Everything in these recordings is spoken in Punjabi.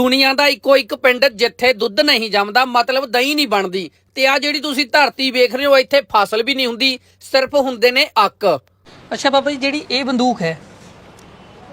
ਦੁਨੀਆ ਦਾ ਇੱਕੋ ਇੱਕ ਪਿੰਡ ਜਿੱਥੇ ਦੁੱਧ ਨਹੀਂ ਜੰਮਦਾ ਮਤਲਬ ਦਹੀਂ ਨਹੀਂ ਬਣਦੀ। ਤੇ ਆ ਜਿਹੜੀ ਤੁਸੀਂ ਧਰਤੀ ਵੇਖ ਰਹੇ ਹੋ ਇੱਥੇ ਫਸਲ ਵੀ ਨਹੀਂ ਹੁੰਦੀ ਸਿਰਫ ਹੁੰਦੇ ਨੇ ਅੱਕ। ਅੱਛਾ ਬਾਬਾ ਜੀ ਜਿਹੜੀ ਇਹ ਬੰਦੂਕ ਹੈ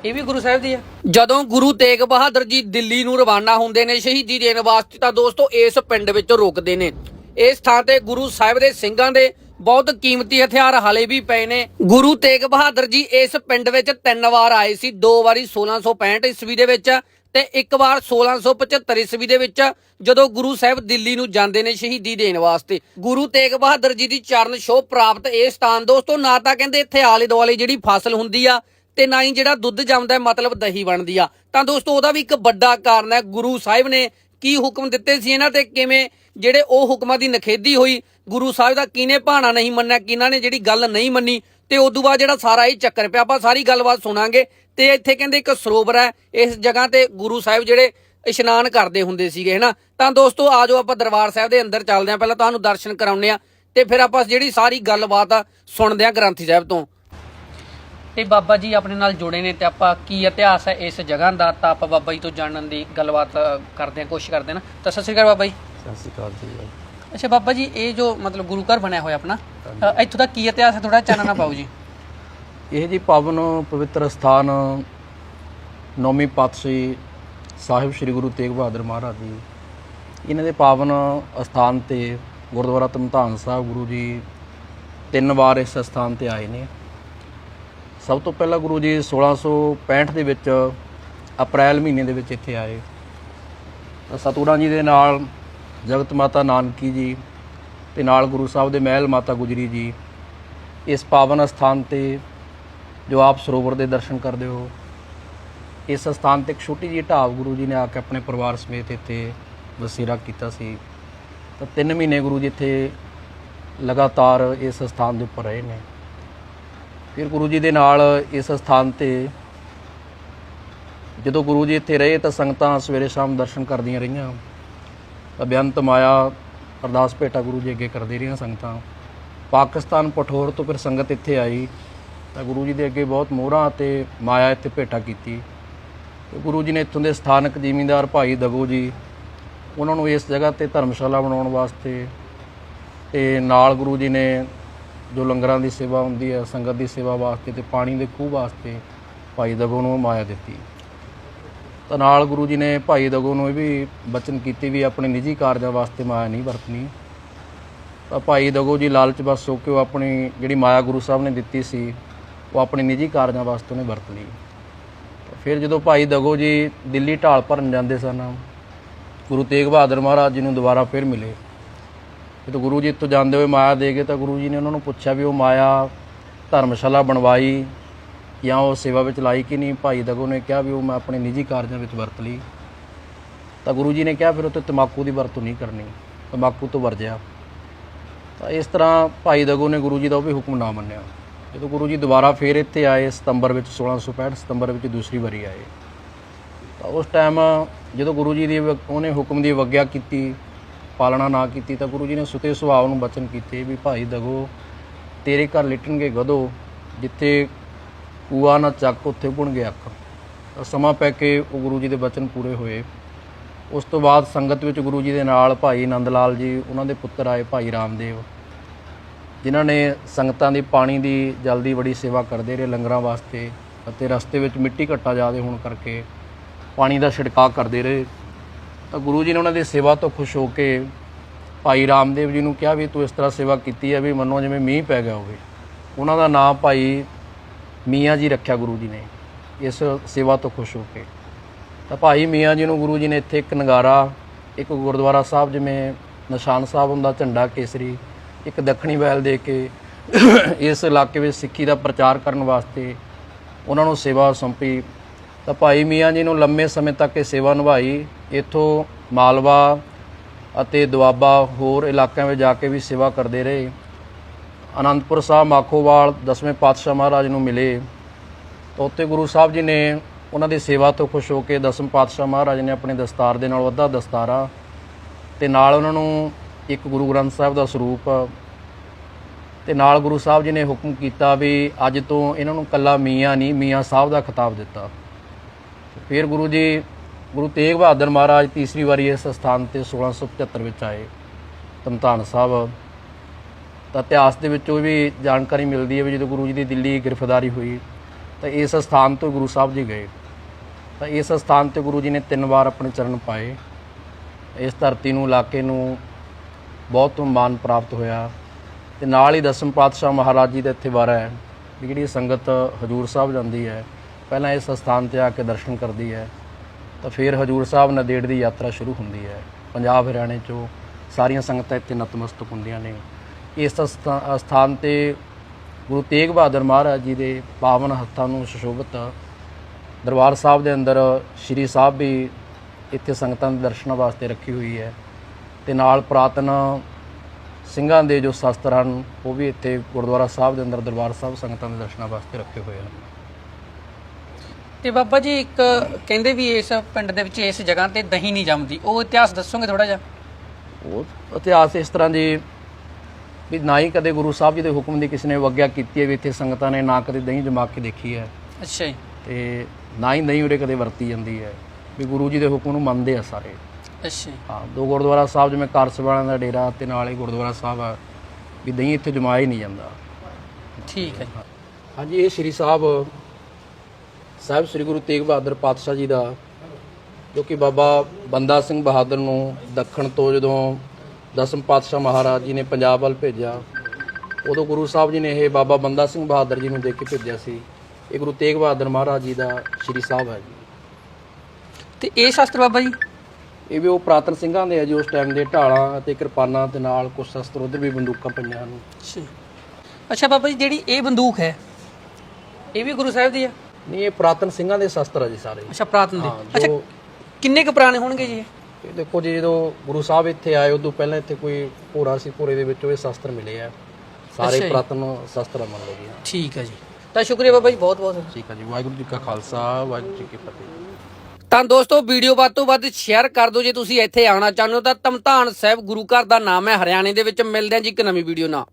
ਇਹ ਵੀ ਗੁਰੂ ਸਾਹਿਬ ਦੀ ਹੈ? ਜਦੋਂ ਗੁਰੂ ਤੇਗ ਬਹਾਦਰ ਜੀ ਦਿੱਲੀ ਨੂੰ ਰਵਾਨਾ ਹੁੰਦੇ ਨੇ ਸ਼ਹੀਦੀ ਦੇਣ ਵਾਸਤੇ ਤਾਂ ਦੋਸਤੋ ਇਸ ਪਿੰਡ ਵਿੱਚ ਰੁਕਦੇ ਨੇ। ਇਸ ਥਾਂ ਤੇ ਗੁਰੂ ਸਾਹਿਬ ਦੇ ਸਿੰਘਾਂ ਦੇ ਬਹੁਤ ਕੀਮਤੀ ਹਥਿਆਰ ਹਾਲੇ ਵੀ ਪਏ ਨੇ। ਗੁਰੂ ਤੇਗ ਬਹਾਦਰ ਜੀ ਇਸ ਪਿੰਡ ਵਿੱਚ ਤਿੰਨ ਵਾਰ ਆਏ ਸੀ ਦੋ ਵਾਰੀ 1665 ਈਸਵੀ ਦੇ ਵਿੱਚ। ਤੇ ਇੱਕ ਵਾਰ 1675 ਈਸਵੀ ਦੇ ਵਿੱਚ ਜਦੋਂ ਗੁਰੂ ਸਾਹਿਬ ਦਿੱਲੀ ਨੂੰ ਜਾਂਦੇ ਨੇ ਸ਼ਹੀਦੀ ਦੇਣ ਵਾਸਤੇ, ਗੁਰੂ ਤੇਗ ਬਹਾਦਰ ਜੀ ਦੀ ਚਰਨ ਛੋਹ ਪ੍ਰਾਪਤ ਇਹ ਸਥਾਨ, ਦੋਸਤੋ, ਨਾ ਤਾਂ ਕਹਿੰਦੇ ਇੱਥੇ ਆਲੇ ਦੁਆਲੇ ਜਿਹੜੀ ਫਸਲ ਹੁੰਦੀ ਆ ਤੇ ਨਾ ਹੀ ਜਿਹੜਾ ਦੁੱਧ ਜੰਮਦਾ ਮਤਲਬ ਦਹੀਂ ਬਣਦੀ ਆ। ਤਾਂ ਦੋਸਤੋ, ਉਹਦਾ ਵੀ ਇੱਕ ਵੱਡਾ ਕਾਰਨ ਹੈ, ਗੁਰੂ ਸਾਹਿਬ ਨੇ ਕੀ ਹੁਕਮ ਦਿੱਤੇ ਸੀ ਇਹਨਾਂ ਤੇ, ਕਿਵੇਂ ਜਿਹੜੇ ਉਹ ਹੁਕਮਾਂ ਦੀ ਨਖੇਦੀ ਹੋਈ, ਗੁਰੂ ਸਾਹਿਬ ਦਾ ਕਿਹਨੇ ਭਾਣਾ ਨਹੀਂ ਮੰਨਿਆ, ਕਿਹਨਾਂ ਨੇ ਜਿਹੜੀ ਗੱਲ ਨਹੀਂ ਮੰਨੀ ਤੇ ਤੋਂ ਬਾਅਦ ਜਿਹੜਾ ਸਾਰਾ ਇਹ ਚੱਕਰ ਪਿਆ, ਆਪਾਂ ਸਾਰੀ ਗੱਲਬਾਤ ਸੁਣਾਂਗੇ। ਤੇ ਇੱਥੇ ਕਹਿੰਦੇ ਇੱਕ ਸਰੋਵਰ ਹੈ, ਇਸ ਜਗ੍ਹਾ ਤੇ ਗੁਰੂ ਸਾਹਿਬ ਜਿਹੜੇ ਇਸ਼ਨਾਨ ਕਰਦੇ ਹੁੰਦੇ ਸੀਗੇ, ਹੈਨਾ? ਤਾਂ ਦੋਸਤੋ ਆਜੋ ਆਪਾਂ ਦਰਬਾਰ ਸਾਹਿਬ ਦੇ ਅੰਦਰ ਚੱਲਦੇ ਆਂ ਪਹਿਲਾਂ ਤੁਹਾਨੂੰ ਦਰਸ਼ਨ ਕਰਾਉਂਦੇ ਆ ਤੇ ਫਿਰ ਆਪਾਂ ਜਿਹੜੀ ਸਾਰੀ ਗੱਲਬਾਤ ਆ ਸੁਣਦੇ ਆਂ ਗ੍ਰੰਥੀ ਸਾਹਿਬ ਤੋਂ। ਤੇ ਬਾਬਾ ਜੀ ਆਪਣੇ ਨਾਲ ਜੁੜੇ ਨੇ ਤੇ ਆਪਾਂ ਕੀ ਇਤਿਹਾਸ ਹੈ ਇਸ ਜਗ੍ਹਾ ਦਾ, ਤਾਂ ਆਪਾਂ ਬਾਬਾ ਜੀ ਤੋਂ ਜਾਣਨ ਦੀ ਗੱਲਬਾਤ ਕਰਦੇ ਹਾਂ, ਕੋਸ਼ਿਸ਼ ਕਰਦੇ ਹਾਂ ਨਾ। ਤਾਂ ਸਤਿ ਸ਼੍ਰੀ ਅਕਾਲ ਬਾਬਾ ਜੀ। ਸਤਿ ਸ਼੍ਰੀ ਅਕਾਲ ਜੀ। ਅੱਛਾ ਬਾਬਾ ਜੀ ਇਹ ਜੋ ਮਤਲਬ ਗੁਰੂ ਘਰ ਬਣਿਆ ਹੋਇਆ ਆਪਣਾ ਅ, ਇੱਥੋਂ ਦਾ ਕੀ ਇਤਿਹਾਸ ਹੈ? ਥੋੜਾ ਚਾਨਣਾ ਪਾਓ ਜੀ। ਇਹ ਜੀ ਪਾਵਨ ਪਵਿੱਤਰ ਸਥਾਨ ਨੌਵੀਂ ਪਾਤਸ਼ਾਹੀ ਸਾਹਿਬ ਸ੍ਰੀ ਗੁਰੂ ਤੇਗ ਬਹਾਦਰ ਮਹਾਰਾਜ ਜੀ। ਇਹਨਾਂ ਦੇ ਪਾਵਨ ਸਥਾਨ ਤੇ ਗੁਰਦੁਆਰਾ ਧਮਧਾਨ ਸਾਹਿਬ ਗੁਰੂ ਜੀ ਤਿੰਨ ਵਾਰ ਇਸ ਸਥਾਨ ਤੇ ਆਏ ਨੇ। ਸਭ ਤੋਂ ਪਹਿਲਾਂ ਗੁਰੂ ਜੀ 1665 ਦੇ ਵਿੱਚ ਅਪ੍ਰੈਲ ਮਹੀਨੇ ਦੇ ਵਿੱਚ ਇੱਥੇ ਆਏ। ਤਾਂ ਸਤਿਗੁਰਾਂ ਜੀ ਦੇ ਨਾਲ ਜਗਤ ਮਾਤਾ ਨਾਨਕੀ ਜੀ ਤੇ ਨਾਲ ਗੁਰੂ ਸਾਹਿਬ ਦੇ ਮਹਿਲ ਮਾਤਾ ਗੁਜਰੀ ਜੀ, ਇਸ ਪਾਵਨ ਸਥਾਨ ਤੇ ਜੋ ਆਪ ਸਰੋਵਰ ਦੇ ਦਰਸ਼ਨ ਕਰਦੇ ਹੋ, ਇਸ ਸਥਾਨ ਤੇ ਇੱਕ ਛੋਟੀ ਜਿਹੀ ਢਾਬ ਗੁਰੂ ਜੀ ਨੇ ਆ ਕੇ ਆਪਣੇ ਪਰਿਵਾਰ ਸਮੇਤ ਇੱਥੇ ਵਸੇਰਾ ਕੀਤਾ ਸੀ। ਤਾਂ 3 ਮਹੀਨੇ ਗੁਰੂ ਜੀ ਇੱਥੇ ਲਗਾਤਾਰ ਇਸ ਸਥਾਨ ਦੇ ਉੱਪਰ ਰਹੇ ਨੇ। ਫਿਰ ਗੁਰੂ ਜੀ ਦੇ ਨਾਲ ਇਸ ਸਥਾਨ ਤੇ ਜਦੋਂ ਗੁਰੂ ਜੀ ਇੱਥੇ ਰਹੇ ਤਾਂ ਸੰਗਤਾਂ ਸਵੇਰੇ ਸ਼ਾਮ ਦਰਸ਼ਨ ਕਰਦੀਆਂ ਰਹੀਆਂ। ਤਾਂ ਮਾਇਆ ਅਰਦਾਸ ਭੇਟਾ ਗੁਰੂ ਜੀ ਅੱਗੇ ਕਰਦੇ ਰਹੀਆਂ ਸੰਗਤਾਂ। ਪਾਕਿਸਤਾਨ ਪਠੋਰ ਤੋਂ ਫਿਰ ਸੰਗਤ ਇੱਥੇ ਆਈ ਤਾਂ ਗੁਰੂ ਜੀ ਦੇ ਅੱਗੇ ਬਹੁਤ ਮੋਹਰਾਂ ਅਤੇ ਮਾਇਆ ਇੱਥੇ ਭੇਟਾ ਕੀਤੀ। ਤੇ ਗੁਰੂ ਜੀ ਨੇ ਇੱਥੋਂ ਦੇ ਸਥਾਨਕ ਜ਼ਿਮੀਂਦਾਰ ਭਾਈ ਦਗੋ ਜੀ, ਉਹਨਾਂ ਨੂੰ ਇਸ ਜਗ੍ਹਾ ਤੇ ਧਰਮਸ਼ਾਲਾ ਬਣਾਉਣ ਵਾਸਤੇ ਤੇ ਨਾਲ ਗੁਰੂ ਜੀ ਨੇ ਜੋ ਲੰਗਰਾਂ ਦੀ ਸੇਵਾ ਹੁੰਦੀ ਹੈ, ਸੰਗਤ ਦੀ ਸੇਵਾ ਵਾਸਤੇ ਤੇ ਪਾਣੀ ਦੇ ਖੂਹ ਵਾਸਤੇ ਭਾਈ ਦਗੋ ਨੂੰ ਮਾਇਆ ਦਿੱਤੀ। ਤਾਂ ਨਾਲ ਗੁਰੂ ਜੀ ਨੇ ਭਾਈ ਦਗੋ ਨੂੰ ਇਹ ਵੀ ਬਚਨ ਕੀਤੀ ਵੀ ਆਪਣੇ ਨਿੱਜੀ ਕਾਰਜਾਂ ਵਾਸਤੇ ਮਾਇਆ ਨਹੀਂ ਵਰਤਣੀ। ਤਾਂ ਭਾਈ ਦਗੋ ਜੀ ਲਾਲਚ ਬਸ ਹੋ ਕੇ ਉਹ ਆਪਣੀ ਜਿਹੜੀ ਮਾਇਆ ਗੁਰੂ ਸਾਹਿਬ ਨੇ ਦਿੱਤੀ ਸੀ, ਉਹ ਆਪਣੇ ਨਿੱਜੀ ਕਾਰਜਾਂ ਵਾਸਤੇ ਉਹਨੇ ਵਰਤ ਲਈ ਫਿਰ ਜਦੋਂ ਭਾਈ ਦਗੋ ਜੀ ਦਿੱਲੀ ਢਾਲ ਭਰਨ ਜਾਂਦੇ ਸਨ, ਗੁਰੂ ਤੇਗ ਬਹਾਦਰ ਮਹਾਰਾਜ ਜੀ ਨੂੰ ਦੁਬਾਰਾ ਫਿਰ ਮਿਲੇ। ਜਦੋਂ ਗੁਰੂ ਜੀ ਇੱਥੋਂ ਜਾਂਦੇ ਹੋਏ ਮਾਇਆ ਦੇ ਗਏ ਤਾਂ ਗੁਰੂ ਜੀ ਨੇ ਉਹਨਾਂ ਨੂੰ ਪੁੱਛਿਆ ਵੀ ਉਹ ਮਾਇਆ ਧਰਮਸ਼ਾਲਾ ਬਣਵਾਈ ਜਾਂ ਉਹ ਸੇਵਾ ਵਿੱਚ ਲਾਈ ਕਿ ਨਹੀਂ, ਭਾਈ ਦਗੋ ਨੇ ਕਿਹਾ ਵੀ ਉਹ ਮੈਂ ਆਪਣੇ ਨਿੱਜੀ ਕਾਰਜਾਂ ਵਿੱਚ ਵਰਤ ਲਈ। ਤਾਂ ਗੁਰੂ ਜੀ ਨੇ ਕਿਹਾ ਫਿਰ ਉੱਤੇ ਤਮਾਕੂ ਦੀ ਵਰਤੋਂ ਨਹੀਂ ਕਰਨੀ ਤਮਾਕੂ ਤੋਂ ਵਰਜਿਆ। ਤਾਂ ਇਸ ਤਰ੍ਹਾਂ ਭਾਈ ਦਗੋ ਨੇ ਗੁਰੂ ਜੀ ਦਾ ਉਹ ਵੀ ਹੁਕਮ ਨਾ ਮੰਨਿਆ। ਜਦੋਂ ਗੁਰੂ ਜੀ ਦੁਬਾਰਾ ਫੇਰ ਇੱਥੇ ਆਏ, ਸਤੰਬਰ ਵਿੱਚ 1665 ਸਤੰਬਰ ਵਿੱਚ ਦੂਸਰੀ ਵਾਰੀ ਆਏ। ਤਾਂ ਉਸ ਟਾਈਮ ਜਦੋਂ ਗੁਰੂ ਜੀ ਦੀ ਉਹਨੇ ਹੁਕਮ ਦੀ ਅਵਗਿਆ ਕੀਤੀ, ਪਾਲਣਾ ਨਾ ਕੀਤੀ, ਤਾਂ ਗੁਰੂ ਜੀ ਨੇ ਸੁਤੇ ਸੁਭਾਅ ਨੂੰ ਬਚਨ ਕੀਤੇ ਵੀ ਭਾਈ ਦਗੋ, ਤੇਰੇ ਘਰ ਲਿਟਣਗੇ ਗਧੋ, ਜਿੱਥੇ ਪੂਆ ਨਾ ਚੱਕ, ਉੱਥੇ ਭੁਣ ਗਿਆ ਅੱਖ। ਸਮਾਂ ਪੈ ਕੇ ਉਹ ਗੁਰੂ ਜੀ ਦੇ ਬਚਨ ਪੂਰੇ ਹੋਏ। ਉਸ ਤੋਂ ਬਾਅਦ ਸੰਗਤ ਵਿੱਚ ਗੁਰੂ ਜੀ ਦੇ ਨਾਲ ਭਾਈ ਨੰਦ ਲਾਲ ਜੀ, ਉਹਨਾਂ ਦੇ ਪੁੱਤਰ ਆਏ ਭਾਈ ਰਾਮਦੇਵ, ਜਿਨ੍ਹਾਂ ਨੇ ਸੰਗਤਾਂ ਦੀ ਪਾਣੀ ਦੀ ਜਲਦੀ ਬੜੀ ਸੇਵਾ ਕਰਦੇ ਰਹੇ ਲੰਗਰਾਂ ਵਾਸਤੇ ਅਤੇ ਰਸਤੇ ਵਿੱਚ ਮਿੱਟੀ ਘੱਟਾ ਜ਼ਿਆਦਾ ਹੋਣ ਕਰਕੇ ਪਾਣੀ ਦਾ ਛਿੜਕਾਅ ਕਰਦੇ ਰਹੇ। ਤਾਂ ਗੁਰੂ ਜੀ ਨੇ ਉਹਨਾਂ ਦੀ ਸੇਵਾ ਤੋਂ ਖੁਸ਼ ਹੋ ਕੇ ਭਾਈ ਰਾਮਦੇਵ ਜੀ ਨੂੰ ਕਿਹਾ ਵੀ ਤੂੰ ਇਸ ਤਰ੍ਹਾਂ ਸੇਵਾ ਕੀਤੀ ਹੈ ਵੀ ਮੰਨੋ ਜਿਵੇਂ ਮੀਂਹ ਪੈ ਗਿਆ ਹੋਵੇ। ਉਹਨਾਂ ਦਾ ਨਾਮ ਭਾਈ ਮੀਆਂ ਜੀ ਰੱਖਿਆ ਗੁਰੂ ਜੀ ਨੇ। ਇਸ ਸੇਵਾ ਤੋਂ ਖੁਸ਼ ਹੋ ਕੇ। ਤਾਂ ਭਾਈ ਮੀਆਂ ਜੀ ਨੂੰ ਗੁਰੂ ਜੀ ਨੇ ਇੱਥੇ ਇੱਕ ਨਗਾਰਾ, ਇੱਕ ਗੁਰਦੁਆਰਾ ਸਾਹਿਬ ਜਿਵੇਂ ਨਿਸ਼ਾਨ ਸਾਹਿਬ ਹੁੰਦਾ, ਝੰਡਾ ਕੇਸਰੀ, ਇੱਕ ਦੱਖਣੀ ਵੈਲ ਦੇ ਕੇ ਇਸ ਇਲਾਕੇ ਵਿੱਚ ਸਿੱਖੀ ਦਾ ਪ੍ਰਚਾਰ ਕਰਨ ਵਾਸਤੇ ਉਹਨਾਂ ਨੂੰ ਸੇਵਾ ਸੌਂਪੀ। ਤਾਂ ਭਾਈ ਮੀਆਂ ਜੀ ਨੂੰ ਲੰਮੇ ਸਮੇਂ ਤੱਕ ਇਹ ਸੇਵਾ ਨਿਭਾਈ। ਇੱਥੋਂ ਮਾਲਵਾ ਅਤੇ ਦੁਆਬਾ ਹੋਰ ਇਲਾਕਿਆਂ ਵਿੱਚ ਜਾ ਕੇ ਵੀ ਸੇਵਾ ਕਰਦੇ ਰਹੇ। ਅਨੰਦਪੁਰ ਸਾਹਿਬ ਮਾਖੋਵਾਲ ਦਸਵੇਂ ਪਾਤਸ਼ਾਹ ਮਹਾਰਾਜ ਨੂੰ ਮਿਲੇ। ਤਾਂ ਉੱਥੇ ਗੁਰੂ ਸਾਹਿਬ ਜੀ ਨੇ ਉਹਨਾਂ ਦੀ ਸੇਵਾ ਤੋਂ ਖੁਸ਼ ਹੋ ਕੇ ਦਸਮ ਪਾਤਸ਼ਾਹ ਮਹਾਰਾਜ ਨੇ ਆਪਣੇ ਦਸਤਾਰ ਦੇ ਨਾਲ ਵੱਧਾ ਦਸਤਾਰਾ ਤੇ ਨਾਲ ਉਹਨਾਂ ਨੂੰ ਇੱਕ ਗੁਰੂ ਗ੍ਰੰਥ ਸਾਹਿਬ ਦਾ ਸਰੂਪ ਤੇ ਨਾਲ ਗੁਰੂ ਸਾਹਿਬ ਜੀ ਨੇ ਹੁਕਮ ਕੀਤਾ ਵੀ ਅੱਜ ਤੋਂ ਇਹਨਾਂ ਨੂੰ ਕੱਲਾ ਮੀਆਂ ਨਹੀਂ, ਮੀਆਂ ਸਾਹਿਬ ਦਾ ਖਿਤਾਬ ਦਿੱਤਾ। ਫਿਰ ਗੁਰੂ ਜੀ, ਗੁਰੂ ਤੇਗ ਬਹਾਦਰ ਮਹਾਰਾਜ ਤੀਸਰੀ ਵਾਰੀ ਇਸ ਸਥਾਨ ਤੇ 1675 ਵਿੱਚ ਆਏ। ਧੰਨ ਸਾਹਿਬ। ਤਾਂ ਇਤਿਹਾਸ ਦੇ ਵਿੱਚੋਂ ਵੀ ਜਾਣਕਾਰੀ ਮਿਲਦੀ ਹੈ ਵੀ ਜਦੋਂ ਗੁਰੂ ਜੀ ਦੀ ਦਿੱਲੀ ਗ੍ਰਿਫਤਾਰੀ ਹੋਈ, ਤਾਂ ਇਸ ਸਥਾਨ ਤੋਂ ਗੁਰੂ ਸਾਹਿਬ ਜੀ ਗਏ। ਤਾਂ ਇਸ ਸਥਾਨ ਤੇ ਗੁਰੂ ਜੀ ਨੇ ਤਿੰਨ ਵਾਰ ਆਪਣੇ ਚਰਨ ਪਾਏ। ਇਸ ਧਰਤੀ ਨੂੰ, ਇਲਾਕੇ ਨੂੰ ਬਹੁਤ ਮਾਣ ਪ੍ਰਾਪਤ ਹੋਇਆ। ਤੇ ਨਾਲ ਹੀ ਦਸਮ ਪਾਤਸ਼ਾਹ ਮਹਾਰਾਜ ਜੀ ਦਾ ਇੱਥੇ ਵਾਰਾ ਹੈ ਜਿਹੜੀ ਸੰਗਤ ਹਜੂਰ ਸਾਹਿਬ ਜਾਂਦੀ ਹੈ, ਪਹਿਲਾਂ ਇਸ ਸਥਾਨ ਤੇ ਆ ਕੇ ਦਰਸ਼ਨ ਕਰਦੀ ਹੈ। ਤਾਂ ਫਿਰ ਹਜੂਰ ਸਾਹਿਬ ਨਦੇੜ ਦੀ ਯਾਤਰਾ ਸ਼ੁਰੂ ਹੁੰਦੀ ਹੈ। ਪੰਜਾਬ ਹਰਿਆਣੇ ਚੋਂ ਸਾਰੀਆਂ ਸੰਗਤਾਂ ਇੱਥੇ ਨਤਮਸਤਕ ਹੁੰਦੀਆਂ ਨੇ। ਇਸ ਸਥਾ- ਸਥਾਨ ਤੇ ਗੁਰੂ ਤੇਗ ਬਹਾਦਰ ਮਹਾਰਾਜ ਜੀ ਦੇ ਪਾਵਨ ਹੱਥਾਂ ਨੂੰ ਸੁਸ਼ੋਭਿਤ ਦਰਬਾਰ ਸਾਹਿਬ ਦੇ ਅੰਦਰ ਸ਼੍ਰੀ ਸਾਹਿਬ ਵੀ ਇੱਥੇ ਸੰਗਤਾਂ ਦੇ ਦਰਸ਼ਨਾਂ ਵਾਸਤੇ ਰੱਖੀ ਹੋਈ ਹੈ ਤੇ ਨਾਲ ਪ੍ਰਾਤਨ ਸਿੰਘਾਂ ਦੇ ਜੋ ਸ਼ਸਤਰ ਹਨ ਉਹ ਵੀ ਇੱਥੇ ਗੁਰਦੁਆਰਾ ਸਾਹਿਬ ਦੇ ਅੰਦਰ ਦਰਬਾਰ ਸਾਹਿਬ ਸੰਗਤਾਂ ਦੇ ਦਰਸ਼ਨਾਂ ਵਾਸਤੇ ਰੱਖੇ ਹੋਏ ਹਨ। ਤੇ ਬਾਬਾ ਜੀ ਇੱਕ ਕਹਿੰਦੇ ਵੀ ਇਸ ਪਿੰਡ ਦੇ ਵਿੱਚ ਇਸ ਜਗ੍ਹਾ ਤੇ ਦਹੀਂ ਨਹੀਂ ਜੰਮਦੀ ਉਹ ਇਤਿਹਾਸ ਦੱਸੋਗੇ ਥੋੜਾ ਜਿਹਾ? ਉਹ ਇਤਿਹਾਸ ਇਸ ਤਰ੍ਹਾਂ ਜੀ ਵੀ ਨਾ ਹੀ ਕਦੇ ਗੁਰੂ ਸਾਹਿਬ ਜੀ ਦੇ ਹੁਕਮ ਦੀ ਕਿਸੇ ਨੇ ਵਗਿਆ ਕੀਤੀ ਹੈ ਵੀ ਇੱਥੇ ਸੰਗਤਾਂ ਨੇ ਨਾ ਕਦੇ ਦਹੀਂ ਜਮਾ ਕੇ ਦੇਖੀ ਹੈ। ਅੱਛਾ ਜੀ। ਤੇ ਨਾ ਹੀ ਦਹੀਂ ਉਰੇ ਕਦੇ ਵਰਤੀ ਜਾਂਦੀ ਹੈ। ਵੀ ਗੁਰੂ ਜੀ ਦੇ ਹੁਕਮ ਨੂੰ ਮੰਨਦੇ ਆ ਸਾਰੇ। ਅੱਛਾ ਹਾਂ ਦੋ ਗੁਰਦੁਆਰਾ ਸਾਹਿਬ ਜਿਵੇਂ ਕਾਰਸਵਾਲਾਂ ਦਾ ਡੇਰਾ ਤੇ ਨਾਲ ਹੀ ਗੁਰਦੁਆਰਾ ਸਾਹਿਬ ਆ ਵੀ ਦਹੀਂ ਇੱਥੇ ਜਮਾਇਆ ਹੀ ਨਹੀਂ ਜਾਂਦਾ। ਠੀਕ ਹੈ ਜੀ। ਹਾਂਜੀ ਇਹ ਸ੍ਰੀ ਸਾਹਿਬ ਸਾਹਿਬ ਸ੍ਰੀ ਗੁਰੂ ਤੇਗ ਬਹਾਦਰ ਪਾਤਸ਼ਾਹ ਜੀ ਦਾ ਜੋ ਕਿ ਬਾਬਾ ਬੰਦਾ ਸਿੰਘ ਬਹਾਦਰ ਨੂੰ ਦੱਖਣ ਤੋਂ ਜਦੋਂ ਦਸਮ ਪਾਤਸ਼ਾਹ ਮਹਾਰਾਜ ਜੀ ਨੇ ਪੰਜਾਬ ਵੱਲ ਭੇਜਿਆ। ਉਦੋਂ ਗੁਰੂ ਸਾਹਿਬ ਜੀ ਨੇ ਇਹ ਬਾਬਾ ਬੰਦਾ ਸਿੰਘ ਬਹਾਦਰ ਜੀ ਨੂੰ ਦੇ ਕੇ ਭੇਜਿਆ ਸੀ। ਇਹ ਗੁਰੂ ਤੇਗ ਬਹਾਦਰ ਮਹਾਰਾਜ ਜੀ ਦਾ ਸ੍ਰੀ ਸਾਹਿਬ ਹੈ ਜੀ। ਤੇ ਇਹ ਸ਼ਾਸਤਰ ਬਾਬਾ ਜੀ? ਇਹ ਵੀ ਉਹ ਪ੍ਰਾਤਨ ਸਿੰਘਾਂ ਦੇ ਹੈ ਜੀ ਉਸ ਟਾਈਮ ਦੇ ਢਾਲਾਂ ਅਤੇ ਕਿਰਪਾਨਾਂ ਦੇ ਨਾਲ ਕੁਝ ਸ਼ਸਤਰ ਉਧਰ ਵੀ ਬੰਦੂਕਾਂ ਪਈਆਂ ਹਨ। ਅੱਛਾ। ਅੱਛਾ ਬਾਬਾ ਜੀ ਜਿਹੜੀ ਇਹ ਬੰਦੂਕ ਹੈ ਇਹ ਵੀ ਗੁਰੂ ਸਾਹਿਬ ਦੀ ਆ ਨਹੀਂ ਇਹ ਪ੍ਰਾਤਨ ਸਿੰਘਾਂ ਦੇ ਸ਼ਸਤਰ ਹੈ ਜੀ ਸਾਰੇ। ਅੱਛਾ ਪ੍ਰਾਤਨ ਦੇ। ਹਾਂ, ਅੱਛਾ ਕਿੰਨੇ ਕੁ ਪੁਰਾਣੇ ਹੋਣਗੇ ਜੀ ਇਹ? ਇਹ ਦੇਖੋ ਜੀ ਜਦੋਂ ਗੁਰੂ ਸਾਹਿਬ ਇੱਥੇ ਆਏ ਉਦੋਂ ਪਹਿਲਾਂ ਇੱਥੇ ਕੋਈ ਘੋੜਾ ਸੀ ਘੋੜੇ ਦੇ ਵਿੱਚੋਂ ਇਹ ਸ਼ਸਤਰ ਮਿਲੇ ਆ। ਸਾਰੇ ਅੱਛਾ ਜੀ। ਪ੍ਰਾਤਨ ਸ਼ਸਤਰ ਮੰਨ ਲਓ ਜੀ। ਠੀਕ ਹੈ ਜੀ। ਤਾਂ ਸ਼ੁਕਰੀਆ ਬਾਬਾ ਜੀ ਬਹੁਤ ਬਹੁਤ ਠੀਕ ਹੈ ਜੀ ਵਾਹਿਗੁਰੂ ਜੀ ਕਾ ਖਾਲਸਾ ਵਾਹਿਗੁਰੂ ਜੀ ਕੀ ਫਤਿਹ। ਤਾਂ ਦੋਸਤੋ ਵੀਡੀਓ ਵੱਧ ਤੋਂ ਵੱਧ ਸ਼ੇਅਰ ਕਰ ਦਿਓ ਜੇ ਤੁਸੀਂ ਇੱਥੇ ਆਉਣਾ ਚਾਹੁੰਦੇ ਹੋ ਤਾਂ ਤਮਤਾਨ ਸਾਹਿਬ ਗੁਰੂ ਘਰ ਦਾ ਨਾਮ ਹੈ ਹਰਿਆਣੇ ਦੇ ਵਿੱਚ। ਮਿਲਦੇ ਹਾਂ ਜੀ ਇੱਕ ਨਵੀਂ ਵੀਡੀਓ ਨਾਲ।